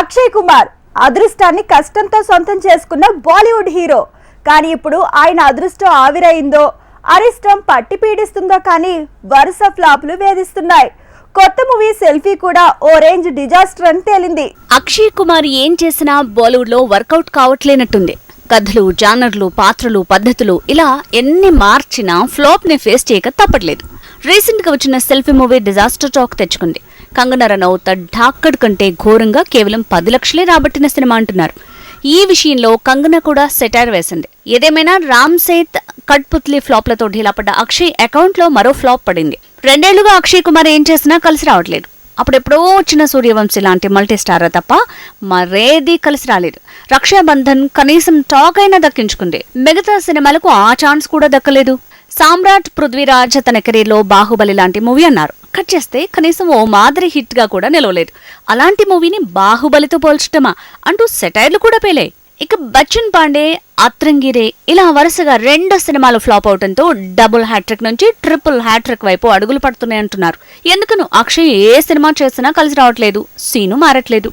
అక్షయ్ కుమార్ అదృష్టాన్ని కష్టంతో సొంతం చేసుకున్న బాలీవుడ్ హీరో. కానీ ఇప్పుడు ఆయన అదృష్టం ఆవిరైందో అరిష్టం పట్టి పీడిస్తుందో కానీ వరుస ఫ్లాప్లు వేధిస్తున్నాయి. కొత్త మూవీ సెల్ఫీ కూడా ఓ రేంజ్ డిజాస్టర్ అని తేలింది. అక్షయ్ కుమార్ ఏం చేసినా బాలీవుడ్లో వర్కౌట్ కావట్లేనట్టుంది. కథలు జానర్లు పాత్రలు పద్ధతులు ఇలా ఎన్ని మార్చినా ఫ్లాప్ని ఫేస్ చేయక తప్పట్లేదు. రీసెంట్గా వచ్చిన సెల్ఫీ మూవీ డిజాస్టర్ టాక్ తెచ్చుకుంది. కంగనా రనౌత్ ఢాక్కడ్ కంటే ఘోరంగా కేవలం పది లక్షలే రాబట్టిన సినిమా అంటున్నారు. ఈ విషయంలో కంగనా కూడా సెటైర్ వేసింది. ఏదేమైనా రామ్ సేత్ కట్పుత్లీ ఫ్లాప్లతో ఢీలాపడ్డ అక్షయ్ అకౌంట్లో మరో ఫ్లాప్ పడింది. రెండేళ్ళుగా అక్షయ్ కుమార్ ఏం చేసినా కలిసి రావట్లేదు. అప్పుడెప్పుడో వచ్చిన సూర్యవంశీ లాంటి మల్టీ స్టార్ తప్ప మరేది కలిసి రాలేదు. రక్షాబంధన్ కనీసం టాక్ అయినా దక్కించుకుంది. మిగతా సినిమాలకు ఆ ఛాన్స్ కూడా దక్కలేదు. సామ్రాట్ పృథ్వీరాజ్ తన కెరీర్లో బాహుబలి లాంటి మూవీ అన్నారు. కట్ చేస్తే కనీసం ఓ మాదిరి హిట్గా కూడా నిలవలేదు. అలాంటి మూవీని బాహుబలితో పోల్చటమా? అంటూ సెటైర్లు కూడా పేలాయి ఇక బచ్చన్ పాండే అత్రంగిరే ఇలా వరుసగా రెండు సినిమాలు ఫ్లాప్ అవడంతో డబుల్ హ్యాట్రిక్ నుంచి ట్రిపుల్ హ్యాట్రిక్ వైపు అడుగులు పడుతున్నాయంటున్నారు. ఎందుకను అక్షయ్ ఏ సినిమా చేసినా కలిసి రావట్లేదు. సీను మారట్లేదు.